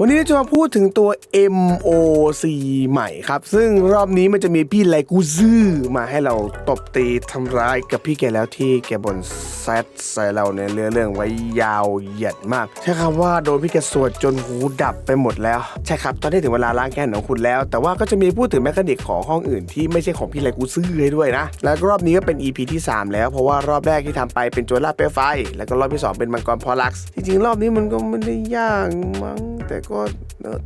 วันนี้เราจะมาพูดถึงตัว MOC ใหม่ครับ ซึ่งรอบนี้มันจะมีพี่ไลกูซื่อมาให้เราตบตีทำร้ายกับพี่แกแล้วที่แกบนแซดใส่เราในเรื่องเรื่องไว้ยาวเหยียดมาก ใช่ครับว่าโดนพี่แกสวดจนหูดับไปหมดแล้ว ใช่ครับ ตอนนี้ถึงเวลาล้างแค้นของคุณแล้ว แต่ว่าก็จะมีพูดถึงแมคานิกของห้องอื่นที่ไม่ใช่ของพี่ไลกูซื่อให้ด้วยนะ แล้วรอบนี้ก็เป็น EP ที่ 3 แล้ว เพราะว่ารอบแรกที่ทำไปเป็นโจรลาเปไฟ แล้วก็รอบที่สองเป็นมังกรพอลักซ์ที่จริงรอบนี้มันก็ไม่ได้ยากมั้ง แต่ก็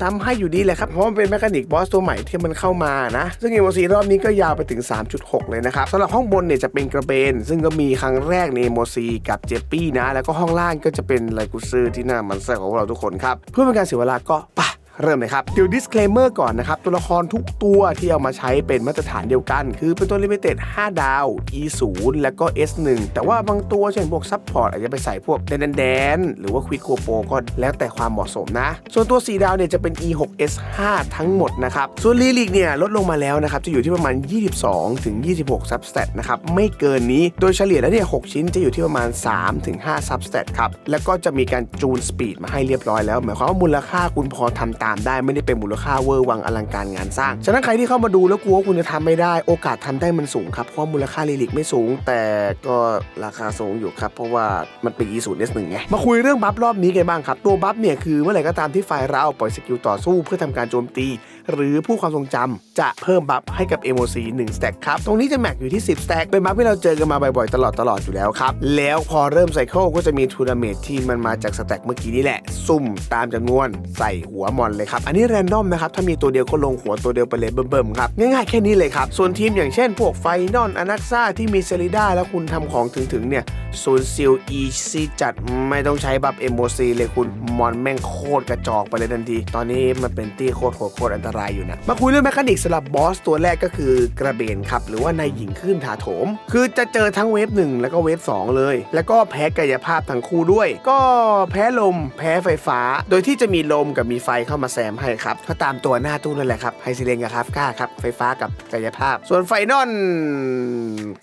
ทำให้อยู่ดีแหละครับ เพราะมันเป็นแมคานิกบอสตัวใหม่ที่มันเข้ามานะ ซึ่ง m อ c รอบนี้ก็ยาวไปถึง 3.6 เลยนะครับสำหรับห้องบนเนี่ยจะเป็นกระเบน ซึ่งก็มีครั้งแรกใน m อ c กับเจปปี้นะ แล้วก็ห้องล่างก็จะเป็นไลกุซือที่น่ามันเซอร์ของเราทุกคนครับ เพื่อเป็นการเสียเวลาก็ไปะ เริ่มเลยครับเดี๋ยว disclaimer ก่อนนะครับ ตัวละครทุกตัวที่เอามาใช้เป็นมาตรฐานเดียวกัน คือเป็นตัว limited 5 ดาว e 0แล้วก็ s 1แต่ว่าบางตัวเช่นพวก support อาจจะไปใส่พวกแดนแดนหรือว่า quick go pro ก็แล้วแต่ความเหมาะสมนะ ส่วนตัว 4 ดาวเนี่ยจะเป็น e 6 s 5ทั้งหมดนะครับ ส่วน l ีลิกเนี่ยลดลงมาแล้วนะครับ จะอยู่ที่ประมาณ 22 ถึง 26 substat นะครับ ไม่เกินนี้ โดยเฉลี่ยแล้วเนี่ย 6 ชิ้นจะอยู่ที่ประมาณ 3 ถึง 5 substat ครับ แล้วก็จะมีการจูนสปีดมาให้เรียบร้อยแล้ว หมายความว่ามูลค่าคุณพอทำตามได้ไม่ได้เป็นมูลค่าเวอร์วังอลังการงานสร้าง ฉะนั้นใครที่เข้ามาดูแล้วกลัวว่าคุณจะทำไม่ได้ โอกาสทำได้มันสูงครับ เพราะมูลค่าลิลิกไม่สูง แต่ก็ราคาสูงอยู่ครับ เพราะว่ามันเป็น e 0 s 1 ไง มาคุยเรื่องบัฟรอบนี้กันบ้างครับ ตัวบัฟเนี่ยคือเมื่อไหร่ก็ตามที่ฝ่ายเราปล่อยสกิลต่อสู้เพื่อทำการโจมตี หรือผู้ความทรงจำจะเพิ่มบัฟให้กับ MOC 1 stack ครับ ตรงนี้จะแม็กอยู่ที่ 10 stack เป็นบัฟที่เราเจอกันมาบ่อยๆตลอดตลอดอยู่แล้วครับ แล้วพอเริ่มไซเคิลก็จะมีทูนาเมทที่มันมาจากสแต็กเมื่อกี้นี่แหละ ซุ่มตามจำนวนใส่หัวมอนเลยครับ อันนี้แรนดอมนะครับ ถ้ามีตัวเดียวก็ลงหัวตัวเดียวไปเลยเบิ่มๆครับ ง่ายๆแค่นี้เลยครับ ส่วนทีมอย่างเช่นพวกไฟนอลอนักซ่าที่มีเซริด้าแล้วคุณทำของถึงๆเนี่ยศูนซิลอีซีจัดไม่ต้องใช้บัฟเอ็มโซีเลยคุณมอนแม่งโคตรกระจอกไปเลยทันที ตอนนี้มันเป็นตี้โคตรโหดโคตรอันตรายอยู่นะ มาคุยเรื่องแมคานิกสำหรับบอสตัวแรกก็คือกระเบนครับ หรือว่านายหญิงขึ้นถาโถม คือจะเจอทั้งเวฟ1แล้วก็เวฟ2เลย แล้วก็แพ้กายภาพทั้งคู่ด้วย ก็แพ้ลม แพ้ไฟฟ้า โดยที่จะมีลมกับมีไฟเข้ามาแซมให้ครับก็ตามตัวหน้าตู้นั่นแหละครับไฮซิเลนกับคาฟก้าครับไฟฟ้ากับกายภาพ ส่วนไฟนอล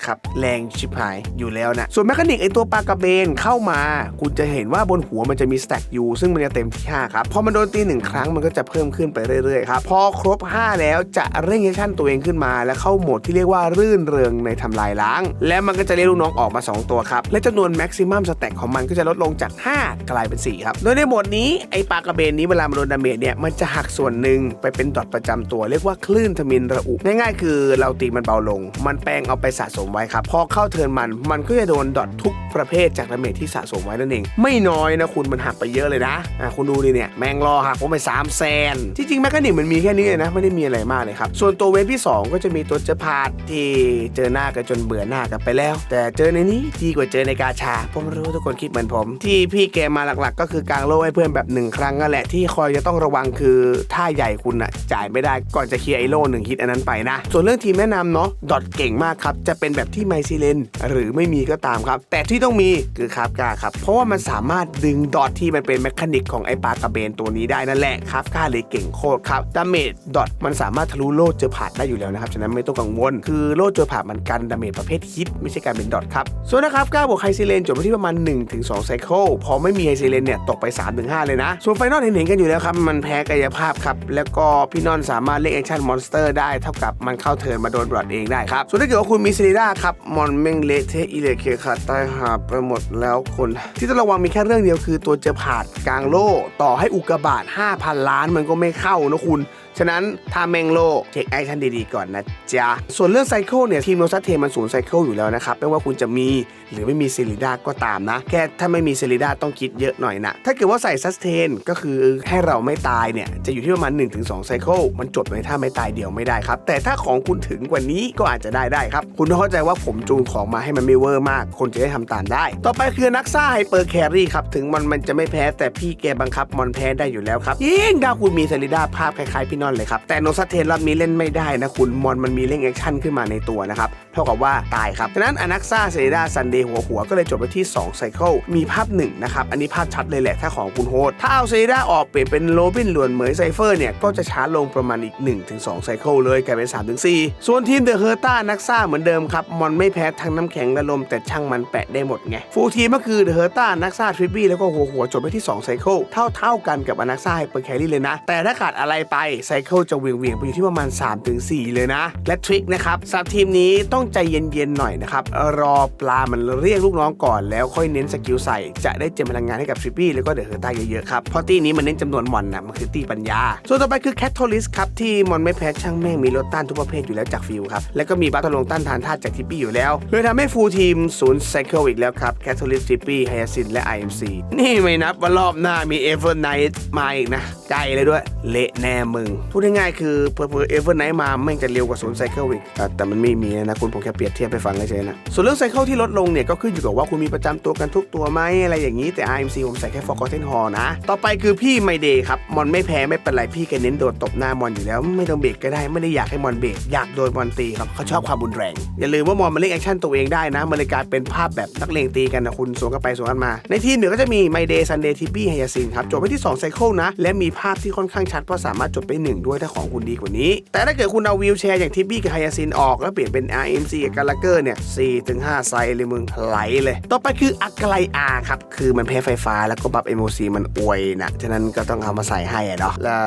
ครับแรงชิบหายอยู่แล้วนะ ส่วนแมคานิกไอตัวปลากระเบนเข้ามา คุณจะเห็นว่าบนหัวมันจะมีสแต็กอยู่ซึ่งมันจะเต็มที่ 5 ครับ พอมันโดนตีหนึ่งครั้งมันก็จะเพิ่มขึ้นไปเรื่อยๆครับ พอครบ 5 แล้วจะเร่งแอคชั่นตัวเองขึ้นมา และเข้าโหมดที่เรียกว่ารื่นเริงในทำลายล้าง และมันก็จะเรียกลูกน้องออกมา 2 ตัวครับ และจำนวนแม็กซิมัมสแต็กของมันก็จะลดลงจาก 5 กลายเป็น 4 ครับ โดยในโหมดนี้ไอปลากระเบนนี้เวลามันโดนดาเมจเนี่ยมันจะหักส่วนหนึ่งไปเป็นดอทประจำตัว เรียกว่าคลื่นทมินระอุง่ายๆ คือเราตีมันเบาลง มันแปลงเอาไปสะสมไว้ครับพอเข้าเทิร์นมันมันก็จะโดนดอททุกประเภทจากดาเมจที่สะสมไว้นั่นเอง ไม่น้อยนะคุณมันหักไปเยอะเลยนะอะคุณดูดิเนี่ยแมงรอหักผมไป3แสนที่จริงแมคคานิกมันมีแค่นี้เลยนะไม่ได้มีอะไรมากเลยครับส่วนตัวเวฟที่ 2 ก็จะมีตัวเจอพาดที่เจอหน้ากันจนเบื่อหน้ากันไปแล้ว แต่เจอในนี้ดีกว่าเจอในกาชา ผมรู้ทุกคนคิดเหมือนผม ที่พี่แกมาหลักๆ ก็คือกางโล่ให้เพื่อนแบบหนึ่งครั้งนั่นแหละที่คอยจะต้องระวังวังคือถ้าใหญ่คุณอะจ่ายไม่ได้ก่อนจะเคลียร์ไอโล่หนึ่งฮิตอันนั้นไปนะ ส่วนเรื่องทีมแนะนำเนาะดอทเก่งมากครับ จะเป็นแบบที่ไมซิเลนหรือไม่มีก็ตามครับ แต่ที่ต้องมีคือคาฟกาครับ เพราะว่ามันสามารถดึงดอทที่มันเป็นแมคานิกของไอปลากระเบนตัวนี้ได้นั่นแหละคาฟกาเลยเก่งโคตรครับดาเมจดอทมันสามารถทะลุโล่เจอผานได้อยู่แล้วนะครับฉะนั้นไม่ต้องกังวล คือโล่เจอผานมันกันดาเมจประเภทฮิตไม่ใช่การเป็นดอทครับส่วนนะครับกาบวกไฮซิเลนจบไปที่ประมาณ1-2ไซเคิลพอไม่มีไฮซิเลนเนี่ยตกไป 3-5 เลยนะส่วนไฟนอลเห็นๆกันอยู่แล้วครับมันแพ้กายภาพครับ แล้วก็พี่นอนสามารถเล่นแอคชั่นมอนสเตอร์ได้เท่ากับมันเข้าเทิร์นมาโดนบลอดเองได้ครับ ส่วนถ้าเกิดว่าคุณมีซิลิด้าครับ มอนเมงเลเทอิเลเคคาดตายหาไปหมดแล้วคนที่ต้องระวังมีแค่เรื่องเดียวคือตัวเจอผาดกลางโล่ต่อให้อุกกาบาต5,000 ล้านมันก็ไม่เข้านะคุณ ฉะนั้นถ้าแมงโลเทคแอคชั่นดีๆก่อนนะจ๊ะ ส่วนเรื่องไซเคิลเนี่ย ทีมโนซัตเทมันศูนย์ไซเคิลอยู่แล้วนะครับ ไม่ว่าคุณจะมีหรือไม่มีเซริด้าก็ตามนะ แค่ถ้าไม่มีเซริด้าต้องคิดเยอะหน่อยนะ ถ้าเกิดว่าใส่ซัสเทนก็คือให้เราไม่ตายเนี่ย จะอยู่ที่ประมาณ 1-2ไซเคิลมันจบในถ้าไม่ตายเดียวไม่ได้ครับ แต่ถ้าของคุณถึงกว่านี้ก็อาจจะได้ได้ครับ คุณต้องเข้าใจว่าผมจูนของมาให้มันไม่เวอร์มาก คนจะได้ทำตามได้ ต่อไปคือนักซ่าไฮเปอร์แครี่ครับ ถึงมันมันจะไม่แพ้แต่พี่แกบังคับมอนแพ้ได้อยู่แล้วครับยิ่งถ้าคุณมีเซริด้าภาพคล้ายๆพี่นอนเลยครับแต่โนซัเทนรอบนี้เล่นไม่ได้นะคุณมอนมันมีเร่งแอคชั่นขึ้นมาในตัวนะครับ เท่ากับว่าตายครับฉะนั้นอนักซ่าเซดาซันเดย์หัวหัวก็เลยจบไปที่2ไซเคิลมีภาพ1นะครับอันนี้ภาพชัดเลยแหละถ้าของคุณโฮสถ้าเอาเซดาออกเปลี่ยนเป็นโรบินหลวนเหมยไซเฟอร์เนี่ยก็จะช้าลงประมาณอีก 1-2ไซเคิลเลยกลายเป็น 3-4 ส่วนทีมเดอะเฮอร์ต้านักซ่าเหมือนเดิมครับมอนไม่แพ้ทั้งน้ำแข็งและลมแต่ช่างมันแปะได้หมดไงฟูทีมก็คือเดอะเฮอร์ต้านักซ่าทริปปี้แล้วก็หัวหัวจบไปที่2ไซเคิลเท่าเท่าๆกันกับอนักซ่าไฮเปอร์แครี่เลยนะ แต่ถ้าขาดอะไรไปไซเคิลจะเวียงเวียงๆไปอยู่ที่ประมาณ 3-4 เลยนะ และทริคนะครับสำหรับทีมนี้ต้องใจเย็นๆหน่อยนะครับ รอปลามันเรียกลูกน้องก่อนแล้วค่อยเน้นสกิลใส่ จะได้เจมพลังงานให้กับทริปปี้แล้วก็เดอะเฮอร์ต้าเยอะๆครับ เพราะตี้นี้มันเน้นจำนวนมอนนะมันคือตี้ปัญญา ส่วนต่อไปคือแคทโทลิสครับ ที่มอนไม่แพ้ช่างแม่งมีรถต้านทุกประเภทอยู่แล้วจากฟิวครับ แล้วก็มีบัตรลงต้านทานธาตุจากทิปปี้อยู่แล้วเลยทำให้ฟูลทีมศูนย์ไซเคิลอีกแล้วครับแคทโทลิสทิปปี้ไฮยาซินและ IMC นี่ไม่นับว่ารอบหน้ามีเอเวอร์ไนท์มาอีกนะใจเลยด้วยเละแน่มึงพูดง่ายๆคือเพอเพอเอเวอร์ไนท์มาแม่งจะเร็วกว่าศูนย์ไซเคิลอีกแต่มันไม่มีนะคุณผมแค่เปรียบเทียบไปฟังเฉยๆนะ ส่วนเรื่องไซเคิลที่ลดลงเนี่ยก็ขึ้นอยู่กับว่าคุณมีประจำตัวกันทุกตัวไหมอะไรอย่างนี้แต่ IMC ผมใส่แค่ Forgotten Hall นะ ต่อไปคือพี่ไมเดย์ครับ มอนไม่แพ้ไม่เป็นไรพี่แกเน้นโดนตบหน้ามอนอยู่แล้ว ไม่ต้องเบรกก็ได้ไม่ได้อยากให้มอนเบรกอยากโดนมอนตีครับเขาชอบความรุนแรง อย่าลืมว่ามอนมันเล่นแอคชั่นตัวเองได้นะมันเลยกลายเป็นภาพแบบนักเลงตีกันนะคุณสวนกันไปสวนกันมา ในทีมเนี่ยก็จะมีไมเดย์ซันเดย์ทิปปี้ไฮยาซินครับจบไปที่2ไซเคิลนะและมีภาพที่ค่อนข้างชัดเพราะสามารถจบไปหนึ่งด้วยถ้าของคุณดีกว่านี้ แต่ถ้าเกิดคุณเอาวิวแชร์อย่างทิปปี้กับไฮยาซินออกแล้วเปลี่ยนเป็น MC กับกาลเกอร์เนี่ย4ถึง5ไซส์เลยมึงไหลเลย ต่อไปคืออักลอาครับ คือมันแพ้ไฟฟ้าแล้วก็บัฟ MOC มันอวยนะ ฉะนั้นก็ต้องเอามาใส่ให้อะเนาะแล้ว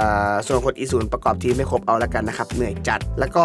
ส่วนคนอีศูนย์ประกอบทีมไม่ครบเอาแล้วกันนะครับ เหนื่อยจัด แล้วก็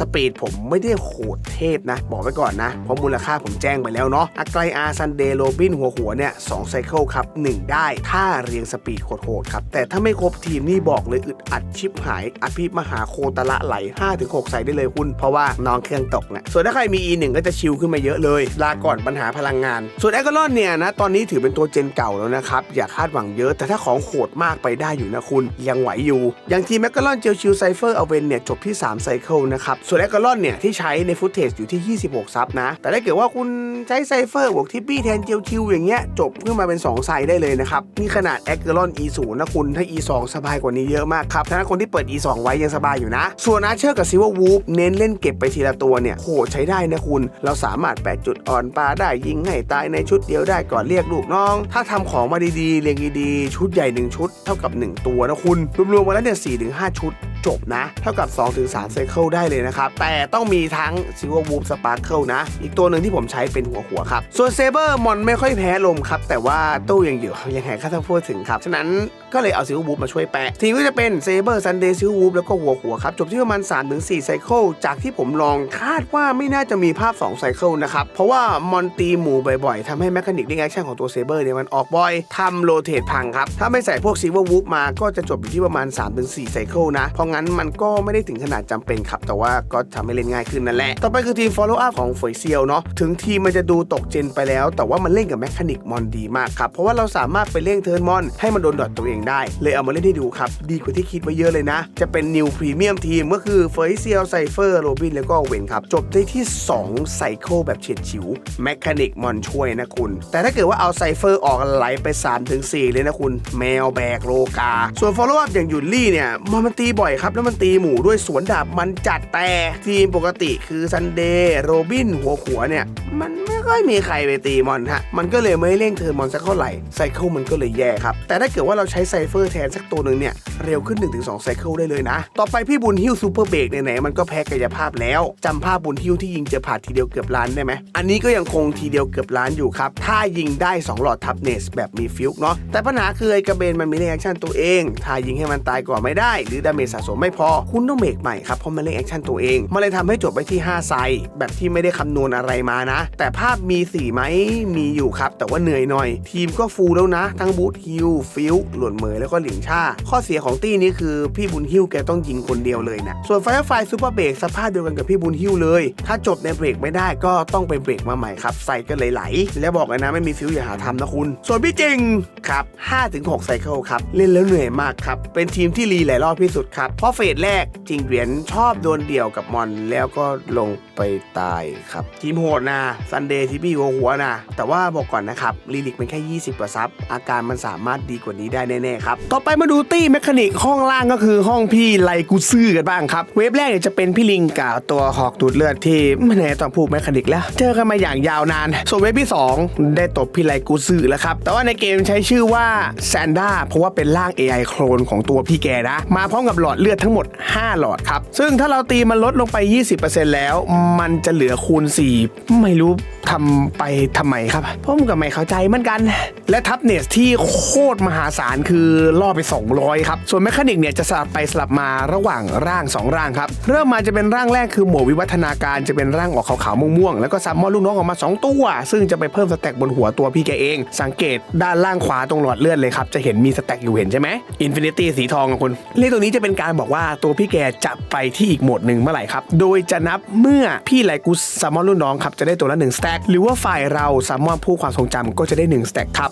สปีดผมไม่ได้โหดเทพนะ บอกไว้ก่อนนะ เพราะมูลค่าผมแจ้งไปแล้วเนาะอักลอาซันเดย์โรบินหัวหัวเนี่ย2ไซเคิลครับ1ได้ถ้าเรียงสปีดโหดๆครับ แต่ถ้าไม่ครบทีมนี่บอกเลยอึดอัดชิปหายอภิมหาโคตรละไหล5-6ใส่ได้เลยคุณเพราะว่าน้องเครื่องตกเนะส่วนถ้าใครมี E1 ก็จะชิลขึ้นมาเยอะเลย ลาก่อนปัญหาพลังงาน ส่วนแอคกลอนเนี่ยนะตอนนี้ถือเป็นตัวเจนเก่าแล้วนะครับ อย่าคาดหวังเยอะ แต่ถ้าของโหดมากไปได้อยู่นะคุณ ยังไหวอยู่ อย่างทีมแอคกลอนเจลชิลไซเฟอร์เอาเวนเนี่ยจบที่3ไซเคิลนะครับ ส่วนแอคกลอนเนี่ยที่ใช้ในฟุตเทจอยู่ที่ 26 ซับนะ แต่ถ้าเกิดว่าคุณใช้ไซเฟอร์บวกทิปปี้แทนเจลชิลอย่างเงี้ยจบขึ้นมาเป็น 2 ไซได้เลยนะครับนี่ขนาดแอคกลอน E0 นะคุณถ้า E2 สบายกว่านี้เยอะมากครับถ้าคนที่เปิด E2 ไว้ยังสบายอยู่นะ ส่วนอาเชอร์กับซิววูฟเน้นเล่นเก็บไปทีละตัวเนี่ยโหใช้ได้นะคุณ เราสามารถแปะจุดอ่อนปลาได้ยิงให้ตายในชุดเดียวได้ก่อนเรียกลูกน้อง ถ้าทำของมาดีๆเรียงดีๆ ชุดใหญ่ 1 ชุด เท่ากับ 1 ตัวนะคุณรวมๆมาแล้วเนี่ย4ถึง5ชุดจบนะ เท่ากับ 2-3ไซเคิลได้เลยนะครับ แต่ต้องมีทั้งซิววูฟสปาร์เคิลนะ อีกตัวหนึ่งที่ผมใช้เป็นหัวหัวครับ ส่วนเซเบอร์มอนไม่ค่อยแพ้ลมครับ แต่ว่าตู้ยังอยู่ยังไงก็ต้องพูดถึงครับ ฉะนั้นก็เลยเอาซิววูฟมาช่วยแปะ ทีมก็จะเป็นเซเบอร์ซันเดย์ซิววูฟแล้วก็หัวหัวครับ จบที่ประมาณ 3-4ไซเคิลจากที่ผมลองคาดว่าไม่น่าจะมีภาพ2ไซเคิลนะครับ เพราะว่ามอนตีหมู่บ่อยๆทำให้แมคานิกลิงแอคชั่นของตัวเซเบอร์เนี่ยมันออกบ่อยทำโรเทตพังครับ ถ้าไม่ใส่พวกซิวอร์วูฟมาก็จะจบอยู่ที่ประมาณ 3-4ไซเคิลนะ เพราะงั้นมันก็ไม่ได้ถึงขนาดจำเป็นครับ แต่ว่าก็ทำให้เล่นง่ายขึ้นนั่นแหละ ต่อไปคือทีม follow up ของเฟยเซียวเนาะถึงทีมมันจะดูตกเจนไปแล้ว แต่ว่ามันเล่นกับแมคานิกมอนดีมากครับเพราะว่าเราสามารถไปเล่งเทิร์นมอนให้มันโดนดอทตัวเองได้ เลยเอามาเล่นให้ดูครับดีกว่าที่คิดไว้เยอะเลยนะ จะเป็นนิวพรีเมียมทีมก็คือเฟยเซียวไซเฟอร์โรบินแล้วก็เวนครับจบได้ที่ 2 ไซเคิลแบบเฉียดฉิวแมคานิกมอนช่วยนะคุณ แต่ถ้าเกิดว่าเอาไซเฟอร์ออกไหลไป3ถึง4เลยนะคุณ แมวแบกโลกา ส่วน follow up อย่างยุนลี่เนี่ยมันมันตีบ่อยครับ แล้วมันตีหมู่ด้วยสวนดาบมันจัดแต่ทีมปกติคือซันเดย์โรบินหัวขัวเนี่ยมันไม่ค่อยมีใครไปตีมอนฮะมันก็เลยไม่เร่งเทิร์นมอนสักเท่าไหร่ไซเคิลมันก็เลยแย่ครับแต่ถ้าเกิดว่าเราใช้ไซเฟอร์แทนสักตัวหนึ่งเนี่ยเร็วขึ้น 1-2ไซเคิลได้เลยนะ ต่อไปพี่บุญฮิวซูเปอร์เบรกไหนๆมันก็แพ้กายภาพแล้วจำภาพบุญฮิวที่ยิงเจอผ่าดทีเดียวเกือบล้านได้ไหมอันนี้ก็ยังคงทีเดียวเกือบล้านอยู่ครับ ถ้ายิงได้สองหลอดทับเนสแบบมีฟิวเนาะแต่ปัญหาคือไอ้กระเบนมันมีเล่นแอคชั่นตัวเอง ถ้ายิงให้มันตายก่อนไม่ได้ หรือดาเมจสะสมไม่พอคุณต้องเบรกใหม่ครับเพราะมันเล่นแอคชั่นตัวเองมันเลยทำให้จบไปที่ 5 ไซส์แบบที่ไม่ได้คำนวณอะไรมานะ แต่ภาพมี 4 ไหมมีอยู่ครับ แต่ว่าเหนื่อยหน่อย ทีมก็ฟูลแล้วนะ ทั้งบูทฮิลฟิลหล่นเหมยแล้วก็หลิงชาข้อเสียของตี้นี้คือพี่บุญฮิวแกต้องยิงคนเดียวเลยนะส่วนไฟไฟซูเปอร์เบรกสภาพเดียวกันกับพี่บุญฮิวเลยถ้าจบในเบรกไม่ได้ก็ต้องไปเบรกมาใหม่ครับใส่ก็เลยไหลแล้วบอกเลยนะไม่มีฟิลอย่าหาทำนะคุณ ส่วนพี่จริงครับ5-6ไซเคิลครับเล่นแล้วเหนื่อยมากครับเป็นทีมที่รีหลายรอบที่สุดครับเพราะเฟสแรกจริงเหรียญชอบโดนเดี่ยวกับมอนแล้วก็ลงไปตายครับทีมโหดนะซันเดย์ที่พี่หัวหัวนะแต่ว่าบอกก่อนนะครับลีลิกเป็นแค่ 20กว่าซับอาการมันสามารถดีกว่านี้ได้แน่ๆครับต่อไปมาดูตี้แมคานิกห้องล่างก็คือห้องพี่ไลกูซื่อกันบ้างครับเวฟแรกเนี่ยจะเป็นพี่ลิงกับตัวหอกดูดเลือดที่ไม่แน่ต้องพูดแมคานิกแล้ว เจอกันมาอย่างยาวนาน ส่วนเวฟที่ 2 ได้ตบพี่ไลกูซื่อแล้วครับแต่ว่าในเกมใช้ชื่อว่าแซนด้าเพราะว่าเป็นร่าง AI โคลนของตัวพี่แกนะมาพร้อมกับหลอดเลือดทั้งหมด 5 หลอดครับซึ่งถ้าเราตีมันลดลงไป 20%แล้วมันจะเหลือคูณ 4 ไม่รู้ทำไปทำไมครับ ผมก็ไม่เข้าใจเหมือนกัน และทับเนสที่โคตรมหาศาลคือล่อไป 200 ครับ ส่วนแมคานิกเนี่ยจะสลับไปสลับมาระหว่างร่าง 2 ร่างครับ เริ่มมาจะเป็นร่างแรกคือหมวดวิวัฒนาการจะเป็นร่างออกขาวๆม่วงๆ แล้วก็ซัมมอนลูกน้องออกมา 2 ตัว ซึ่งจะไปเพิ่มสแต็กบนหัวตัวพี่แกเอง สังเกตด้านล่างขวาตรงหลอดเลือดเลยครับ จะเห็นมีสแต็กอยู่เห็นใช่ไหมอินฟินิตี้สีทองของคุณเลขตัวนี้จะเป็นการบอกว่าตัวพี่แกจะไปที่อีกโหมดหนึ่งเมื่อไหร่ครับโดยจะนับเมื่อพี่ไลกุสซัมอนรุ่นน้องครับจะได้ตัวละ1สแต็กหรือว่าฝ่ายเราซัมอนผู้ความทรงจำก็จะได้1สแต็กครับ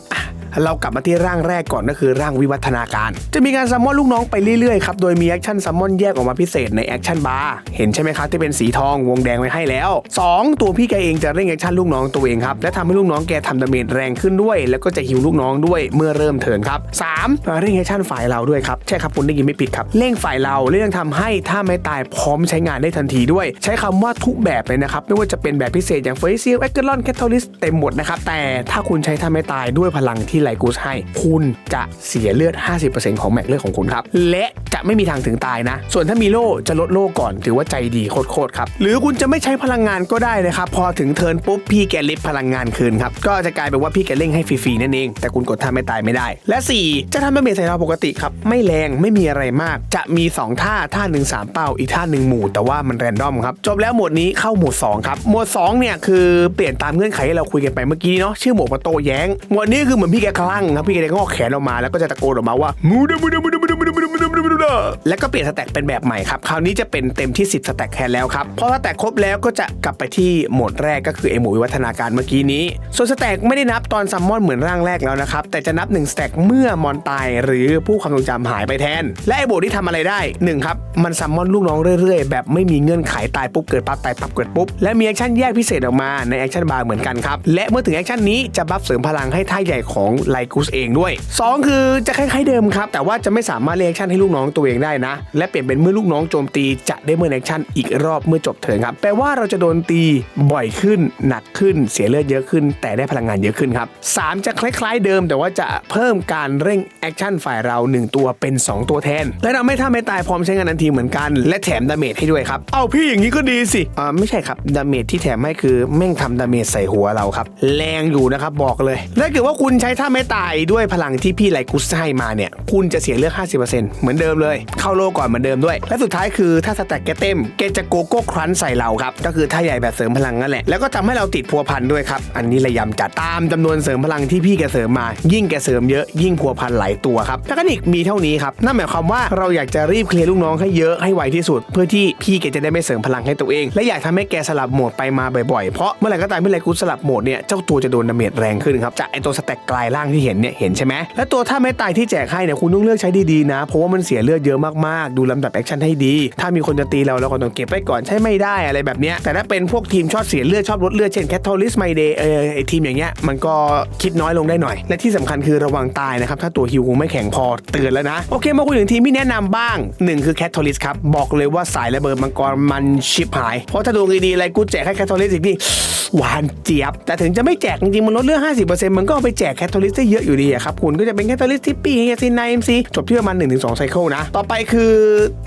เรากลับมาที่ร่างแรกก่อนก็คือร่างวิวัฒนาการ จะมีการซัมมอนลูกน้องไปเรื่อยๆครับ โดยมีแอคชั่นซัมมอนแยกออกมาพิเศษในแอคชั่นบาร์เห็นใช่ไหมครับที่เป็นสีทองวงแดงไว้ให้แล้ว 2 ตัวพี่แกเองจะเร่งแอคชั่นลูกน้องตัวเองครับและทำให้ลูกน้องแกทำดาเมจแรงขึ้นด้วย แล้วก็จะฮิวลูกน้องด้วยเมื่อเริ่มเทินครับ 3. เร่งแอคชั่นฝ่ายเราด้วยครับใช่ครับคุณได้ยินไม่ผิดครับเร่งฝ่ายเราเร่งทำให้ถ้าไม่ตายพร้อมใช้งานได้ทันทีด้วย ใช้คำว่าทุกแบบเลยนะครับไม่ว่าจะเป็นแบบพิเศษอย่างเฟสซิลแอคเกอรอนแคทอลิสเต็มหมดนะครับแต่ถ้าคุณใช้ท่าไม่ตายด้วยพลังที่ไลกูสให้ คุณจะเสียเลือด 50%ของแม็กเลือดของคุณครับ และจะไม่มีทางถึงตายนะ ส่วนถ้ามีโล่จะลดโล่ก่อน ถือว่าใจดีโคตรๆครับ หรือคุณจะไม่ใช้พลังงานก็ได้นะครับ พอถึงเทิร์นปุ๊บพี่แกลิฟพลังงานคืนครับ ก็จะกลายเป็นว่าพี่แกเร่งให้ฟรีๆนั่นเอง แต่คุณกดท่าไม่ตายไม่ได้ และ 4 จะทำเป็นเมจใส่เราปกติครับ ไม่แรงไม่มีอะไรมาก จะมี 2 ท่าท่าหนึ่งสามเป้าอีกท่าหนึ่งหมู่ แต่ว่ามันแรนดอมครับจบแล้วหมวดนี้เข้าหมวด2ครับหมวด2เนี่ยคือเปลี่ยนตามเงื่อนไขที่เราคุยกันไปเมื่อกี้เนาะชื่อหมดประโตแย้งหมดนี้คือเหมือนพี่แกคลั่งครับพี่แกก็งอกแขนออกมาแล้วก็จะตะโกนออกมาว่ามูดามูดมูดมูดมูดามูดามูดามูดามูดาแล้วก็เปลี่ยนสแต็กเป็นแบบใหม่ครับ คราวนี้จะเป็นเต็มที่ 10สแต็กแทนแล้วครับ พอสแต็กครบแล้วก็จะกลับไปที่โหมดแรกก็คือไอหมูวิวัฒนาการเมื่อกี้นี้ ส่วนสแต็กไม่ได้นับตอนซัมมอนเหมือนร่างแรกแล้วนะครับ แต่จะนับ1สแต็กเมื่อมอนตายหรือผู้ความทรงจำหายไปแทน และไอโบที่ทำอะไรได้หนึ่งครับ มันซัมมอนลูกน้องเรื่อยๆ แบบไม่มีเงื่อนไขตายปุ๊บเกิดปั๊บตายปั๊บเกิดปุ๊บ และมีแอคชั่นแยกพิเศษออกมาในแอคชั่นบาร์เหมือนกันครับ และเมื่อถึงแอคชั่นนี้จะบัฟเสริมพลังให้ท่าใหญ่ของไลกุสเองด้วย 2 คือจะคล้ายๆเดิมครับ แต่ว่าจะไม่สามารถเรียกแอคชั่นให้ลูกน้องตัวเองได้นะ และเปลี่ยนเป็นเมื่อลูกน้องโจมตีจะได้เมื่อแอคชั่นอีกรอบเมื่อจบเทิร์นครับแปลว่าเราจะโดนตีบ่อยขึ้นหนักขึ้น เสียเลือดเยอะขึ้น แต่ได้พลังงานเยอะขึ้นครับสามจะคล้ายๆเดิม แต่ว่าจะเพิ่มการเร่งแอคชั่นฝ่ายเรา 1 ตัวเป็น 2 ตัวแทน และเราไม่ท่าไม่ตายพร้อมใช้งานทันทีเหมือนกัน และแถมดาเมจให้ด้วยครับเอาพี่อย่างนี้ก็ดีสิอ่าไม่ใช่ครับดาเมจที่แถมให้คือแม่งทำดาเมจใส่หัวเราครับแรงอยู่นะครับบอกเลยถ้าเกิดว่าคุณใช้ท่าไม่ตายด้วยพลังที่พี่ไลกุสให้มาเนี่ยคุณจะเสียเลือด50%เหมือนเดิมเลย เข้าโลก่อนเหมือนเดิมด้วย และสุดท้ายคือถ้าสแต็กแกเต็มแกจะโกโก้ครันใส่เราครับ ก็คือท่าใหญ่แบบเสริมพลังนั่นแหละ แล้วก็ทำให้เราติดพัวพันด้วยครับ อันนี้ระยำจัดตามจำนวนเสริมพลังที่พี่แกเสริมมา ยิ่งแกเสริมเยอะยิ่งพัวพันหลายตัวครับเทคนิคมีเท่านี้ครับนั่นหมายความว่าเราอยากจะรีบเคลียร์ลูกน้องให้เยอะให้ไวที่สุด เพื่อที่พี่แกจะได้ไม่เสริมพลังให้ตัวเอง และอยากทำให้แกสลับโหมดไปมาบ่อยๆเพราะเมื่อไหร่ก็ตามเมื่อไหร่กูสลับโหมดเนี่ยเจ้าตัวจะโดนดาเมจแรงขึ้นครับจากไอตัวสแต็กกลายร่างที่เห็นเนี่ยเห็นใช่ไหมและตัวถ้าไม่ตายที่แจกให้เนี่ยคุณต้องเลือกใช้ดีๆนะเพราะว่ามันเสียเลือดเยอะมากๆ ดูลำดับแอคชั่นให้ดี ถ้ามีคนจะตีเราเราก็ต้องเก็บไว้ก่อนใช้ไม่ได้อะไรแบบเนี้ยแต่ถ้าเป็นพวกทีมชอบเสียเลือดชอบลดเลือดเช่นแคททอลิสไมเดย์เออไอทีมอย่างเงี้ยมันก็คิดน้อยลงได้หน่อย และที่สำคัญคือระวังตายนะครับถ้าตัวฮิวไม่แข็งพอเตือนแล้วนะ โอเคมาคุยถึงทีมที่แนะนำบ้างหนึ่งคือแคททอลิสครับบอกเลยว่าสายระเบิดมังกรมันชิบหาย เพราะถ้าดูดีๆอะไรกูแจกให้แคททอลิสอีกนี่หวานเจี๊ยบ แต่ถึงจะไม่แจกจริงๆมันลดเลือด50%มันก็เอาไปแจกแคททอลิสได้เยอะอยู่ดีครับคุณก็จะเป็นแคทอลิสทิปปี้เฮียซินไนเอ็มซีจบที่ประมาณ1-2ไซเคิลนะ ต่อไปคือ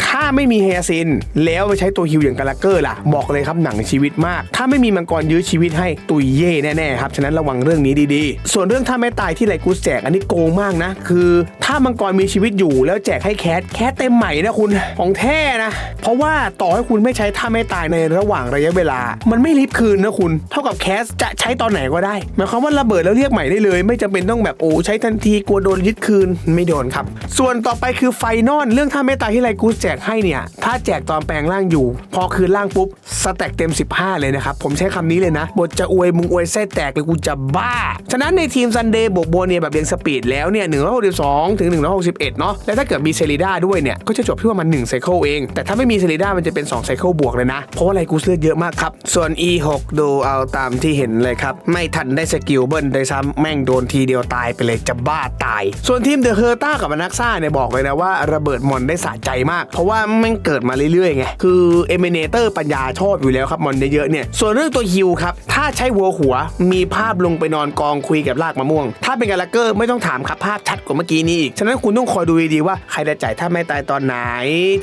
ถ้าไม่มีเฮซิน แล้วไปใช้ตัวฮิวอย่างกาลาเกอร์ล่ะ บอกเลยครับหนังชีวิตมาก ถ้าไม่มีมังกรยื้อชีวิตให้ตุยเย่แน่ๆครับ ฉะนั้นระวังเรื่องนี้ดีๆ ส่วนเรื่องถ้าไม่ตายที่ไลกูแจกอันนี้โกงมากนะ คือถ้ามังกรมีชีวิตอยู่แล้วแจกให้แคทแคทเต็มใหม่นะคุณของแท้นะ เพราะว่าต่อให้คุณไม่ใช้ท่าไม่ตายในระหว่างระยะเวลา มันไม่รีบคืนนะคุณ เท่ากับแคสจะใช้ตอนไหนก็ได้หมายความว่าระเบิดแล้วเรียกใหม่ได้เลย ไม่จำเป็นต้องแบบโอ้ใช้ทันทีกลัวโดนยึดคืนไม่โดนครับ ส่วนต่อไปคือไฟนอลเรื่องท่าเมตตาที่ไรกูแจกให้เนี่ย ถ้าแจกตอนแปลงร่างอยู่ พอคืนร่างปุ๊บสแต็กเต็ม 15 เลยนะครับ ผมใช้คำนี้เลยนะ บทจะอวยมึงอวยไส้แตกเลยกูจะบ้า ฉะนั้นในทีมซันเดย์บวกโบเนียแบบเรียงสปีดแล้วเนี่ย162 ถึง 161 เนาะและถ้าเกิดมีเซริด้าด้วยเนี่ย ก็จะจบที่ว่ามัน1ไซเคิลเอง แต่ถ้าไม่มีเซริด้ามันจะเป็น2ไซเคิลบวกเลยนะ เพราะว่าไรกูเลือดเยอะมากครับ ส่วน E6 ดูเอาตามที่เห็นเลยครับ ไม่ทันได้สกิลเบิ้ลเลยซ้ำแม่งโดนทีเดียวตายไปเลยจะบ้าตาย ส่วนทีมเดอะเฮอร์ต้ากับอนักซ่าเนี่ยบอกเลยนะว่าระเบิดมอนได้สะใจมาก เพราะว่าม่งเกิดมาเรื่อยๆไง คือเอเมเนเตอร์ปัญญาชอบอยู่แล้วครับมอนเยอะๆเนี่ย ส่วนเรื่องตัวฮิวครับ ถ้าใช้หัวหัวมีภาพลงไปนอนกองคุยกับรากมะม่วง ถ้าเป็นกาลักเกอร์ไม่ต้องถามครับภาพชัดกว่าเมื่อกี้นี้อีก ฉะนั้นคุณต้องคอยดูดีๆว่าใครจะจ่ายถ้าไม่ตายตอนไหน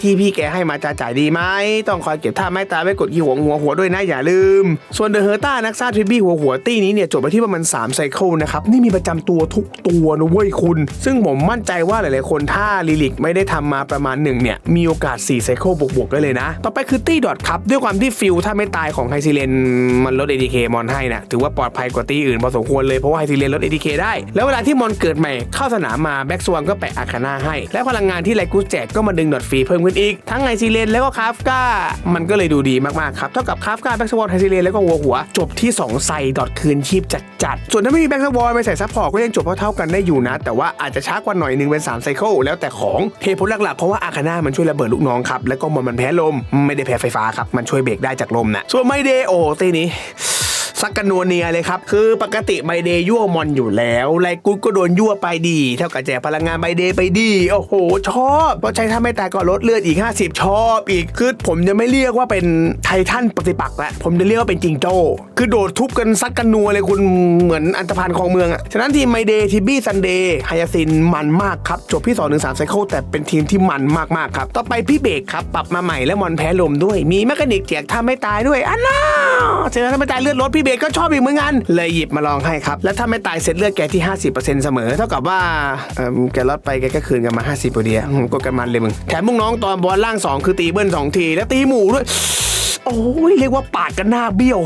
ที่พี่แกให้มาจะจ่ายดีไหมต้องคอยเก็บท่าไม่ตายไว้กดขี้หัวหัวหัวด้วยนะอย่าลืม ส่วนเดอะเฮอร์ต้านักซ่าทริปบี้หัวหัวตี้นี้เนี่ยจบไปที่ประมาณ3ไซเคิลนะครับนี่มีประจำตัวทุกตัวนะเว้ยคุณ ซึ่งผมมั่นใจว่าหลายๆคนถ้าลิลิกไม่ได้ทำมาประมาณหนึ่งเนี่ยมีโอกาส4ไซเคิลบวกๆได้เลยนะ ต่อไปคือตี้ดอทครับด้วยความที่ฟิลถ้าไม่ตายของไฮซิเลนมันลด ADK มอนให้นะถือว่าปลอดภัยกว่าตี้อื่นพอสมควรเลยเพราะว่าไฮซิเลนลด ADK ได้ แล้วเวลาที่มอนเกิดใหม่เข้าสนามมาแบ็กสวงก็แปะอาคาน่าให้ และพลังงานที่ไลกูแจกก็มาดึงดอทฟรีเพิ่มขึ้นอีก ทั้งไฮซิเลนแล้วก็คาฟกามันก็เลยดูดีมากๆครับเท่ากับคาฟกาแบ็กสวงไฮซิเลนแล้วก็หัวหัว จบที่2ไซดอทคืนชีพจัดๆส่วนถ้าไม่มีแบ็กสวงไปใส่ซัพพอร์ตก็ยังจบเท่าๆกันได้อยู่นะ แต่ว่าอาจจะช้ากว่าหน่อยนึงเป็น3ไซเคิลแล้วแต่ของเหตุผลหลักๆเพราะว่าอาคาน่ามันช่วยระเบิดลูกน้องครับแล้วก็มันแพ้ลมไม่ได้แพ้ไฟฟ้าครับมันช่วยเบรกได้จากลมนะส่วนไมเดโอตีนี้ สักกันนัวเนียเลยครับ คือปกติไบเดย์ยั่วมอนอยู่แล้วไลกุดก็โดนยั่วไปดี เท่ากับแจกพลังงานไบเดย์ไปดี โอ้โห ชอบเพราะใช้ถ้าไม่ตายก็ลดเลือดอีก 50 ชอบอีก คือผมจะไม่เรียกว่าเป็นไททันปฏิปักษ์ละผมจะเรียกว่าเป็นจิงโจ้คือโดดทุบกันซักกันนัวเลยคุณเหมือนอันธพาลของเมืองอะฉะนั้นทีมไมเดย์ทิบี้ซันเดย์ไฮยาซินมันมากครับจบที่2 1 3ไซเคิลแต่เป็นทีมที่มันมากๆครับต่อไปพี่เบกครับปรับมาใหม่และมอนแพ้ลมด้วยมีแมคานิกแจกถ้าไม่ตายด้วยอันน่าเจอถ้าไม่ตายเลือดลดพี่เบกก็ชอบอีกเหมือนกัน เลยหยิบมาลองให้ครับ แล้วถ้าไม่ตายเสร็จเลือดแกที่ 50%เสมอ เท่ากับว่าเอิ่มแกลดไปแกก็คืนกันมา 50พอดีอะอืมก็กันมันเลยมึง แถมมึงน้องตอนบอลล่าง 2 คือตีเบิ้ล2ที แล้วตีหมู่ด้วย โอ้ยเรียกว่าปาดกันหน้าเบี้ยว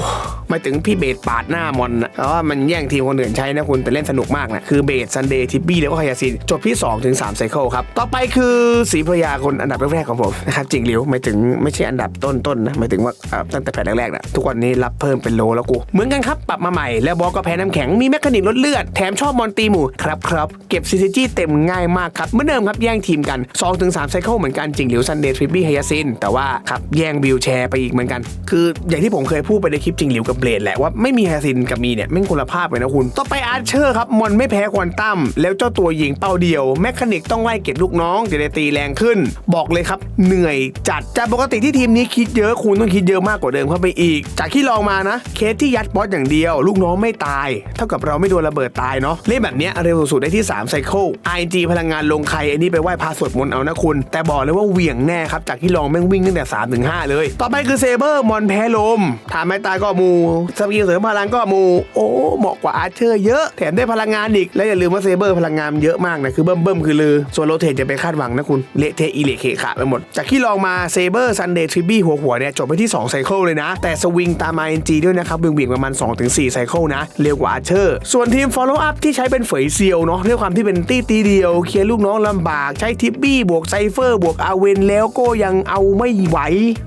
มาถึงพี่เบสปาดหน้ามอนนะเพราะว่ามันแย่งทีมคนอื่นใช้นะคุณแต่เล่นสนุกมากนะคือเบสซันเดย์ทิปบี้แล้วก็ไฮยาซินจบที่2ถึง3ไซเคิลครับต่อไปคือสีพระยาคนอันดับแรกๆของผมนะครับจริงหลิวหมายถึงไม่ใช่อันดับต้นๆนะหมายถึงว่าตั้งแต่แผ่นแรกๆนะทุกวันนี้รับเพิ่มเป็นโลแล้วกูเหมือนกันครับปรับมาใหม่แล้วบอกก็แพ้น้ำแข็งมีแมคานิกลดเลือดแถมชอบมอนตีหมู่ครับครับเก็บซีซีจีเต็มง่ายมากครับเหมือนเดิมครับแย่งทีมกัน2-3ไซเคิลเหมือนกันจริงหลิวซันเดย์ทริปบี้ไฮยาซินแต่ว่าครับแย่งวิวแชร์ไปอีกเหมือนกัน คืออย่างที่ผมเคยพูดไปในคลิปจริงหลิวกับเบลดแหละว่าไม่มีไฮซินกับมีเนี่ยแม่งคนละภาพเลยนะคุณ ต่อไปอาร์เชอร์ครับมอนไม่แพ้ควอนตัมแล้วเจ้าตัวยิงเป้าเดียว แมคคานิกต้องไล่เก็บลูกน้องจะได้ตีแรงขึ้น บอกเลยครับ เหนื่อยจัดจากปกติที่ทีมนี้คิดเยอะคุณต้องคิดเยอะมากกว่าเดิมเข้าไปอีก จากที่ลองมานะเคสที่ยัดบอสอย่างเดียว ลูกน้องไม่ตาย เท่ากับเราไม่โดนระเบิดตายเนาะเล่นแบบเนี้ยเร็วสุดได้ที่3ไซเคิล ING พลังงานลงใครไอ้นี่ไปไหว้พระสวดมนต์เอานะคุณ แต่บอกเลยว่าเหวี่ยงแน่ครับจากที่ลองแม่งวิ่งตั้งแต่3ถึง5เลย ต่อไปคือเซเบอร์มอนแพ้ลมถามไม่ตายก็มูสกิลเสริมพลังก็มูโอ้เหมาะกว่าอาร์เชอร์เยอะแถมได้พลังงานอีก และอย่าลืมว่าเซเบอร์พลังงานเยอะมากนะคือเบิ่มเบิ่มๆคือลือ ส่วนโรเทตจะไปคาดหวังนะคุณเละเทะอีเละเขะขะไปหมด จากที่ลองมาเซเบอร์ซันเดย์ทริบี้หัวหัวๆเนี่ยจบไปที่2ไซเคิลเลยนะ แต่สวิงตาม ING ด้วยนะครับเบี่ยงเบี่ยงประมาณ2-4ไซเคิลนะเร็วกว่าอาร์เชอร์ ส่วนทีม follow up ที่ใช้เป็นเฝยเซียวเนาะด้วยความที่เป็นตี้ตีเดียวเคลียร์ลูกน้องลำบากใช้ทิปบี้บวกไซเฟอร์บวกอาเวนแล้วก็ยังเอาไม่ไหว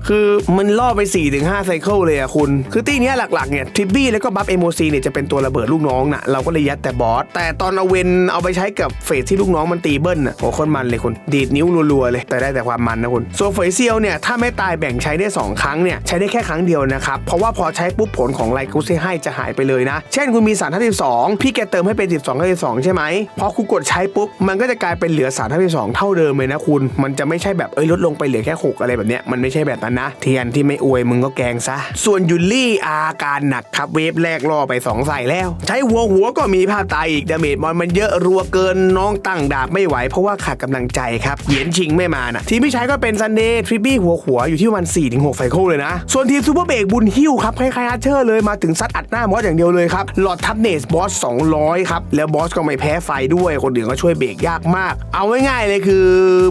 คือมันล่อไป4-5ไซเคิลเลยอะคุณ คือตี้เนี้ยหลักๆเนี่ยทิปบี้แล้วก็บัฟเอโมซีเนี่ยจะเป็นตัวระเบิดลูกน้องนะเราก็เลยยัดแต่บอสแต่ตอนเอาเวนเอาไปใช้กับเฟสที่ลูกน้องมันตีเบิ้ลน่ะโอ้คนมันเลยคุณดีดนิ้วรัวๆเลยแต่ได้แต่ความมันนะคุณส่วนเฟยเซียวเนี่ยถ้าไม่ตายแบ่งใช้ได้ 2 ครั้งเนี่ยใช้ได้แค่ครั้งเดียวนะครับเพราะว่าพอใช้ปุ๊บผลของไลกุสที่ให้จะหายไปเลยนะ เช่นคุณมีสาร52พี่แกเติมให้เป็น 12 52ใช่ไหมพอคุณกดใช้ปุ๊บมันก็จะกลายเป็นเหลือสาร52เท่าเดิมเลยนะคุณ มันจะไม่ใช่แบบเอ้ยลดลงไปเหลือแค่ 6 อะไรแบบเนี้ยมันไม่ใช่แบบนั้นนะ เทียนที่ไม่อวยมึงก็แกงซะ ส่วนยุลลี่อาการหนักครับเวฟแรกล่อไป2ใส่แล้ว ใช้หัวหัวก็มีภาพตายอีกดาเมจมอนมันเยอะรัวเกินน้องตั้งดาบไม่ไหวเพราะว่าขาดกำลังใจครับเหยียนชิงไม่มานะทีมพี่ใช้ก็เป็นซันเดย์ทริปปี้หัวหัวอยู่ที่ประมัน4ถึงไฟโคลเลยนะ ส่วนทีมซูเปอร์เบรกบุญฮิวครับคล้ายๆอาร์เชอร์เลยมาถึงซัดอัดหน้ามอสอย่างเดียวเลยครับหลอดทับเนสบอส200ครับแล้วบอสก็ไม่แพ้ไฟด้วยคนอื่นก็ช่วยเบรกยากมาก เอาง่ายๆเลยคือ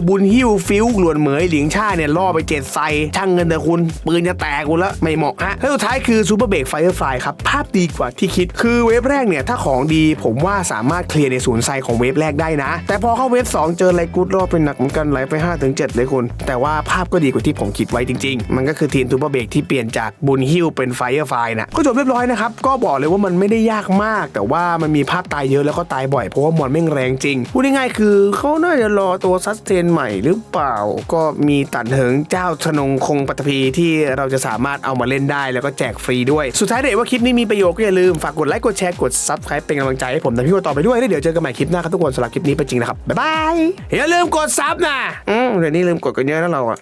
บุญฮิวฟิวหลวนเหมยหลิงชาเนี่ยล่อไปเจ็ดไซช่างเงินแต่คุณปืนจะแตกคุณแล้วไม่เหมาะฮะแล้วสุดท้ายคือซูเปอร์เบรกกไฟไฟครับ ภาพดีกว่าที่คิด คือเวฟแรกเนี่ย ถ้าของดีผมว่าสามารถเคลียร์ในศูนย์ไซของเวฟแรกได้นะ แต่พอเข้าเวฟ2 เจอไรกูดรอบเป็นหนักเหมือนกันไหลไป5ถึง7เลยคุณ แต่ว่าภาพก็ดีกว่าที่ผมคิดไว้จริง ๆ มันก็คือทีมทูเปอร์เบรกที่เปลี่ยนจากบุญฮิลเป็นไฟไฟนะก็จบเรียบร้อยนะครับก็บอกเลยว่ามันไม่ได้ยากมาก แต่ว่ามันมีภาพตายเยอะแล้วก็ตายบ่อยเพราะว่ามอนแม่งแรงจริงพูดง่ายๆคือเขาน่าจะรอตัวซัสเทนใหม่หรือเปล่า ก็มีตัดเหิงเจ้าชนงคงปัตภีที่เราจะสามารถเอามาเล่นได้แล้วก็แจกฟรีด้วยสุดท้ายเด็กว่าคลิปนี้มีประโยชน์ก็อย่าลืม ฝากกดไลค์กดแชร์กด subscribe เป็นกำลังใจให้ผมนะพี่ว่าต่อไปด้วยแล้วเดี๋ยวเจอกันใหม่คลิปหน้าครับทุกคนสำหรับคลิปนี้เป็นจริงนะครับบ๊ายบายอย่าลืมกดซับนะอืมเดี๋ยวนี้ลืมกดกันเยอะนะเราอะ